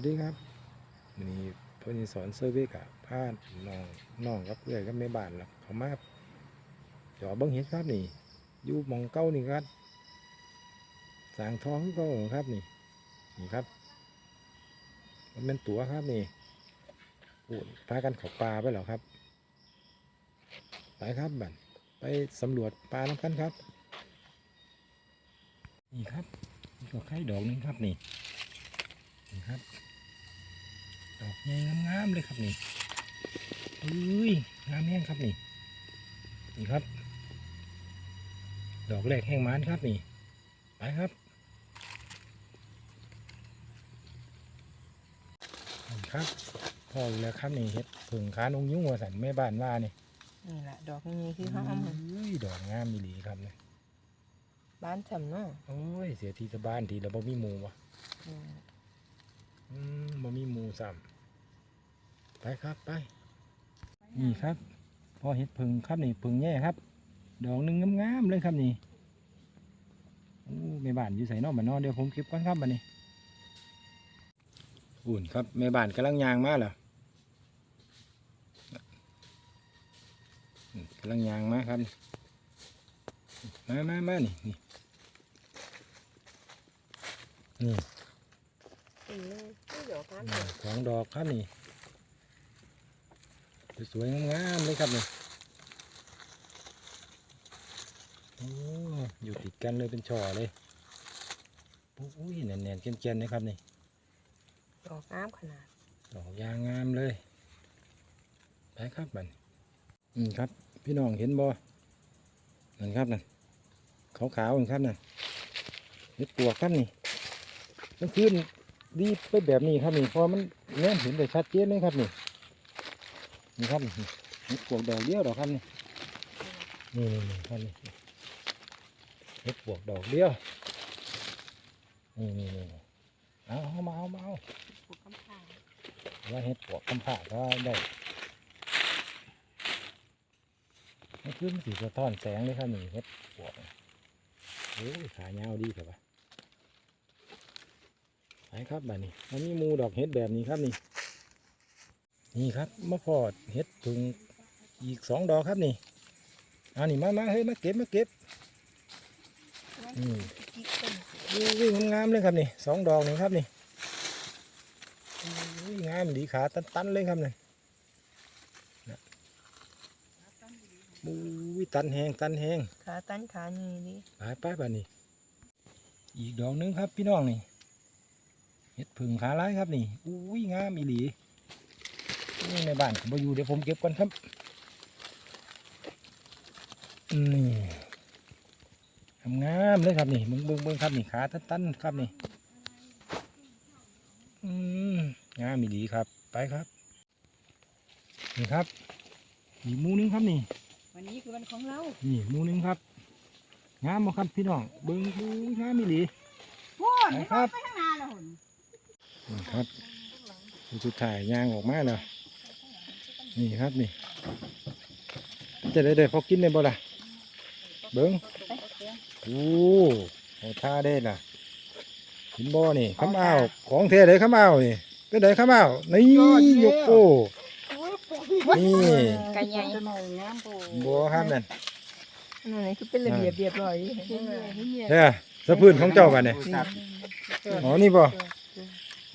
สวัสดีครับวันนี้พิ่นสิสอนเซอร์เวย์กับพาดน้องน้องกับเพื่อนกับแม่บ้านแล้วเขามาจอเบิ้งเห็ดครับนี่อยู่มองเก้านี่ครับสางท้องก็ครับนี่นี่ครับ มันเป็นตัวครับนี่โอ้พากันเขาปลาไปแล้วครับไปครับบันไปสำรวจปลาน้ำกันครับ นี่ครับนี่ก็ไข่ดอกนึงครับนี่นี่ครับ ดอกใหญ่งามๆเลยครับนี่เอ้ยงามแห้งครับนี่ นี่ครับ ดอกแรกแห้งมันครับนี่ ไปครับนี่ครับพออยู่แล้วครับนี่เห็ดผึ่งขานงยุ่งว่าสันแม่บ้านว่านี่นี่แหละดอกนี้คือเขาเอามาเอ้ยดอกงามมีหลีครับนี่บ้านจำเนาะโอ้ยเสียทีสะบ้านทีแล้วบ่มีหมูวะ อืมอืมบ่มีหมูซ้ำไปครับไป นี่ครับ พอเห็ดผึ่งครับนี่ผึ่งแย่ครับ ดอกหนึ่งงามๆเลยครับนี่โอ้แม่บ้านอยู่ใส่นอกบ้านนอกเดี๋ยวผมเก็บก่อนครับบัดนี้อุ่นครับแม่บ้านกำลังยางมาแล้วอืมกำลังยางมาครับ มามามานี่นี่นี่อืมนี่ด อกน้ำนี่ของดอกครับนี่ สวยๆงามๆเลยครับนี่โอ้อยู่ติดกันเลยเป็นช่อเลยโอ้ยแน่นๆเกลียนๆเลยครับนี่ ดอกน้ำขนาดดอกยางงามเลยไปครับบันอืมครับ พี่น้องเห็นบ่นั่นครับนั่นขาวๆนั่นครับนั่นเห็ดปวกครับนี่มันขึ้น ดีไปแบบนี้ครับนี่เพอมันแน่นเห็นได้ชัดเจนเลยครับนี่นี่ครับนี่เห็ดปวกดอกเดียวดอกครับนี่นี่นี่นี่ครับนี่เห็ดปวกดอกเดียวนี่นี่นี่เอาเอามาเอามาเอาปลูกกำพร้าว่าเห็ดปวกคำผ่าก็ได้นี่คือมันสีสะท้อนแสงเลยครับนี่เห็ดปวกโอ้ยขายาวดีครับวะ ไปครับบ้านี้มันมีหมูดอกเห็ดแบบนี้ครับนี่ นี่ครับมะพร้าวเห็ดพึ่งอีกสองดอกครับนี่อันนี้มามาเฮ้ยมาเก็บมาเก็บนี่จิ๊กต้นอุ้ยงามๆเลยครับนี่สองดอกนี่ครับนี่อุ้ยงามดีขาตันๆเลยครับนี่นะอุ้ยตันแหงตันแหงขาตันขานี่ดิไปไปบ้านี้ อีกดอกหนึงครับพี่น้องนี่ เห็ดผึ่งขาร้ายครับนี่อุ้ยงามอีหลีนี่ในบ้านผมไปอยู่เดี๋ยวผมเก็บก่อนครับนี่งามๆเลยครับนี่เบิ้งเบิ้งเบิ้งครับนี่ขาตันๆครับนี่อืมงามอีหลีครับ ไปครับนี่ครับอีกหมูหนึงครับนี่วันนี้คือวันของเรา นี่หมูหนึงครับ งามบ่ครับพี่น้องเบิ้งดูงามอีหลีพูดไปครับ นี่ครับคนสุดท้ายย่างออกมาแล้วนี่ครับนี่ จะได้ได้พอกินได้บ่ล่ะ เบิ้งโอ้โหท่าได้ล่ะกินบ่นี่ข้าวอ้าวของเทเลยข้าวอ้าวนี่ก็ได้ข้าวอ้าวนี่ยกโป้นี่ไก่ใหญ่บัวครับนั่นนั่นนี่คือเป็นระเบียบเรียบร้อยเห็นไหมเนี่ยสะพื้นของเจ้ากันเนี่ยอ๋อนี่บ่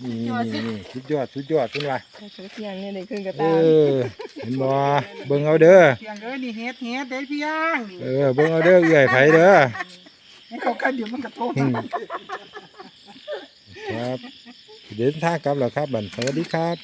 นี่นี่นี่สุดยอดสุดยอดคุณว่าเที่ยงนี่เลยขึ้นกระเอตาอเห็นบ่เบิ่งเอาเด้อเพียงเอ้ยนี่เฮ็ดเฮ็ดได้พี่ย่างนี่เออเบิ่งเอาเด้อเอื้อยไผเด้อให้เขากันเดี๋ยวมันกระทบอืมครับเดินทางกลับแล้วครับบัดสวัสดีครับ